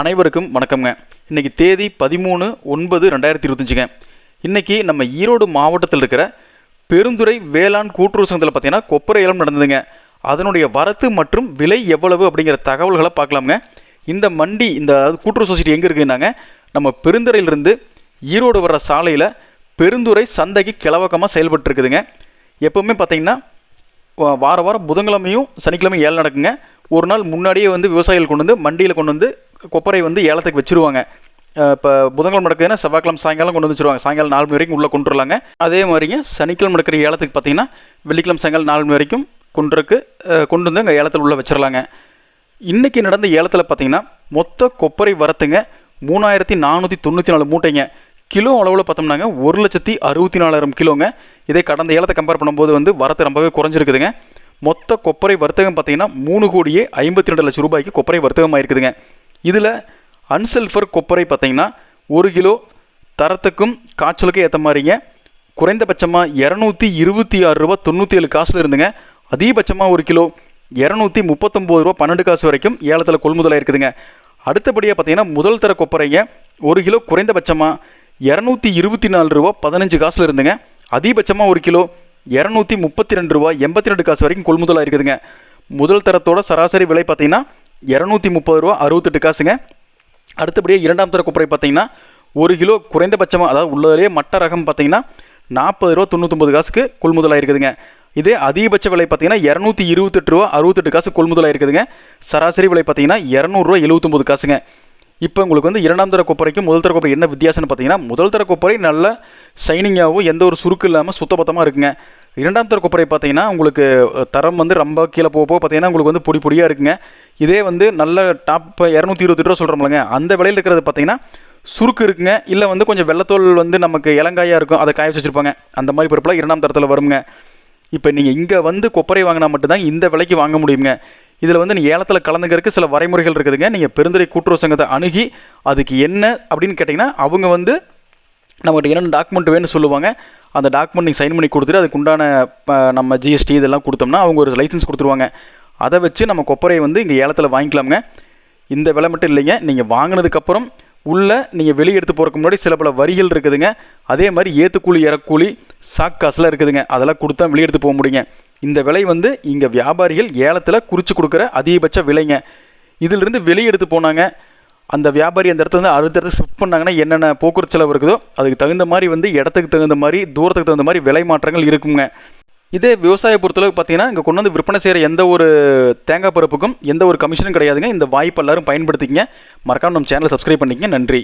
அனைவருக்கும் வணக்கம்ங்க. இன்னைக்கு தேதி பதிமூணு ஒன்பது ரெண்டாயிரத்தி இருபத்தஞ்சுங்க. இன்றைக்கி நம்ம ஈரோடு மாவட்டத்தில் இருக்கிற பெருந்துறை வேளாண் கூட்டுறவு சங்கத்தில் பார்த்தீங்கன்னா கொப்பரை ஏலம் நடந்ததுங்க. அதனுடைய வரத்து மற்றும் விலை எவ்வளவு அப்படிங்கிற தகவல்களை பார்க்கலாமுங்க. இந்த மண்டி இந்த அதாவது கூட்டுறவு சொசைட்டி எங்கே இருக்குன்னாங்க நம்ம பெருந்துறையிலிருந்து ஈரோடு வர்ற சாலையில் பெருந்துறை சந்தைக்கு கிளவக்கமாக செயல்பட்டு இருக்குதுங்க எப்போவுமே பார்த்தீங்கன்னா வார வாரம் புதன்கிழமையும் சனிக்கிழமையும் ஏழு நடக்குங்க. ஒரு நாள் முன்னாடியே வந்து விவசாயிகள் கொண்டு வந்து மண்டியில் கொண்டு வந்து கொப்பரை வந்து ஏலத்துக்கு வச்சிருவாங்க. இப்போ புதன்கிழமை நடக்குதுன்னா செவ்வாய்க்கிழமை சாயங்காலம் கொண்டு வந்து சாயங்காலம் நாலு மணி வரைக்கும் உள்ளே கொண்டு வரலாங்க அதே மாதிரிங்க சனிக்கிழமை நடக்கிற ஏலத்துக்கு பார்த்தீங்கன்னா வெள்ளிக்கிழமை சாயங்காலம் நாலு மணி வரைக்கும் கொண்டுருக்கு கொண்டு வந்து அங்கே ஏலத்தில் உள்ளே வச்சிடலாங்க இன்றைக்கி நடந்த ஏலத்தில் பார்த்தீங்கன்னா மொத்த கொப்பரை வரத்துங்க மூணாயிரத்தி நானூற்றி தொண்ணூற்றி நாலு மூட்டைங்க. கிலோ அளவில் பார்த்தோம்னாங்க ஒரு லட்சத்தி அறுபத்தி நாலாயிரம் கிலோங்க. இதே கடந்த ஏலத்தை கம்பேர் பண்ணும்போது வந்து வரத்து ரொம்பவே குறைஞ்சிருக்குதுங்க. மொத்த கொப்பரை வர்த்தகம் பார்த்தீங்கன்னா மூணு கோடியே ஐம்பத்தி ரெண்டு லட்சம் ரூபாய்க்கு கொப்பரை வர்த்தகமாக இருக்குதுங்க இதில் அன்சல்ஃபர் கொப்பரை பார்த்திங்கன்னா ஒரு கிலோ தரத்துக்கும் காய்ச்சலுக்கும் ஏற்ற மாதிரிங்க. குறைந்தபட்சமாக இரநூத்தி இருபத்தி ஆறு ரூபா தொண்ணூற்றி ஏழு காசில் இருந்துங்க. அதிகபட்சமாக ஒரு கிலோ இரநூத்தி முப்பத்தொம்போது ரூபா பன்னெண்டு காசு வரைக்கும் ஏலத்தில் கொள்முதலாக இருக்குதுங்க அடுத்தபடியாக பார்த்தீங்கன்னா முதல் தர கொப்பரைங்க ஒரு கிலோ குறைந்தபட்சமாக இரநூத்தி இருபத்தி நாலு ரூபா பதினஞ்சு காசில் இருந்துங்க. அதிகபட்சமாக ஒரு கிலோ இரநூத்தி முப்பத்தி ரெண்டு ரூபா எண்பத்தி ரெண்டு காசு வரைக்கும் கொள்முதலாக இருக்குதுங்க முதல் தரத்தோட சராசரி விலை பார்த்தீங்கன்னா இரநூத்தி முப்பது ரூபா அறுபத்தெட்டு காசுங்க. அடுத்தபடியே இரண்டாம் தர கொப்பரை பார்த்தீங்கன்னா ஒரு கிலோ குறைந்தபட்சமாக அதாவது உள்ளதுலேயே மட்ட ரகம் பார்த்தீங்கன்னா நாற்பது ரூபா தொண்ணூத்தொம்பது காசுக்கு கொள்முதலாக இருக்குதுங்க. இதே அதிகபட்ச விலை பார்த்தீங்கன்னா இரநூத்தி இருபத்தெட்டு ரூபா அறுபத்தெட்டு காசு கொள்முதலாக இருக்குதுங்க. சராசரி விலை பார்த்தீங்கன்னா இரநூறுவா எழுபத்தொம்பது காசுங்க. இப்போ உங்களுக்கு வந்து இரண்டாம் தர கொப்பரைக்கும் முதல் தர கொப்பரை என்ன வித்தியாசம்னு பார்த்தீங்கன்னா முதல் தர கொப்பரை நல்ல ஷைனிங்காகவும் எந்த ஒரு சுருக்கு இல்லாமல் சுத்தபத்தமாக இருக்குங்க. இரண்டாம் தர கொப்பரை பார்த்தீங்கன்னா உங்களுக்கு தரம் வந்து ரொம்ப கீழே போக போக பார்த்தீங்கன்னா உங்களுக்கு வந்து பொடி பொடியாக இருக்குங்க. இதே வந்து நல்ல டாப் இரநூத்தி இருபத்தி ரூபா சொல்கிறோம்லங்க அந்த விலையில் இருக்கிறது பார்த்தீங்கன்னா சுருக்கு இருக்குங்க. இல்லை வந்து கொஞ்சம் வெள்ளத்தோல் வந்து நமக்கு இலங்காயாக இருக்கும் அதை காய வச்சுருப்பாங்க. அந்த மாதிரி பொருட்களாக இரண்டாம் தரத்தில் வருங்க. இப்போ நீங்கள் இங்கே வந்து கொப்பரை வாங்கினா மட்டும்தான் இந்த விலைக்கு வாங்க முடியுங்க. இதில் வந்து நீங்கள் ஏலத்தில் கலந்துக்கிறதுக்கு சில வரைமுறைகள் இருக்குதுங்க. நீங்கள் பெருந்துறை கூட்டுறவு சங்கத்தை அணுகி அதுக்கு என்ன அப்படின்னு கேட்டிங்கன்னா அவங்க வந்து நம்மகிட்ட என்னென்ன டாக்குமெண்ட் வேணும்னு சொல்லுவாங்க. அந்த டாக்குமெண்ட் நீங்கள் சைன் பண்ணி கொடுத்துட்டு அதுக்கு உண்டான ப- நம்ம ஜிஎஸ்டி இதெல்லாம் கொடுத்தோம்னா அவங்க ஒரு லைசன்ஸ் கொடுத்துருவாங்க. அதை வச்சு நம்ம கொப்பரையை வந்து இங்கே ஏலத்தில் வாங்கிக்கலாமுங்க. இந்த விலை மட்டும் இல்லைங்க. நீங்கள் வாங்கினதுக்கப்புறம் உள்ளே நீங்கள் வெளியே எடுத்து போகிறதுக்கு முன்னாடி சில பல வரிகள் இருக்குதுங்க. அதே மாதிரி ஏற்றுக்கூலி இறக்கூலி சாக்காசுலாம் இருக்குதுங்க. அதெல்லாம் கொடுத்தா வெளியே எடுத்து போக முடியுங்க. இந்த விலை வந்து இங்கே வியாபாரிகள் ஏலத்தில் குறித்து கொடுக்குற அதிகபட்ச விலைங்க. இதிலிருந்து வெளியே எடுத்து போனாங்க. அந்த வியாபாரி அந்த இடத்துல வந்து அடுத்த இடத்துக்கு ஷிஃப்ட் பண்ணாங்கன்னா என்னென்ன போக்குவரத்து செலவு இருக்குதோ அதுக்கு தகுந்த மாதிரி வந்து இடத்துக்கு தகுந்த மாதிரி தூரத்துக்கு தகுந்த மாதிரி விலை மாற்றங்கள் இருக்குங்க. இதே விவசாய பொறுத்தளவுக்கு பார்த்தீங்கன்னா இங்கே கொண்டு வந்து விற்பனை செய்கிற எந்த ஒரு தேங்காய் பருப்புக்கும் எந்த ஒரு கமிஷனும் கிடையாதுங்க. இந்த வாய்ப்பு எல்லாரும் பயன்படுத்திக்கங்க. மறக்காம நம்ம சேனலை சப்ஸ்கிரைப் பண்ணிக்கங்க. நன்றி.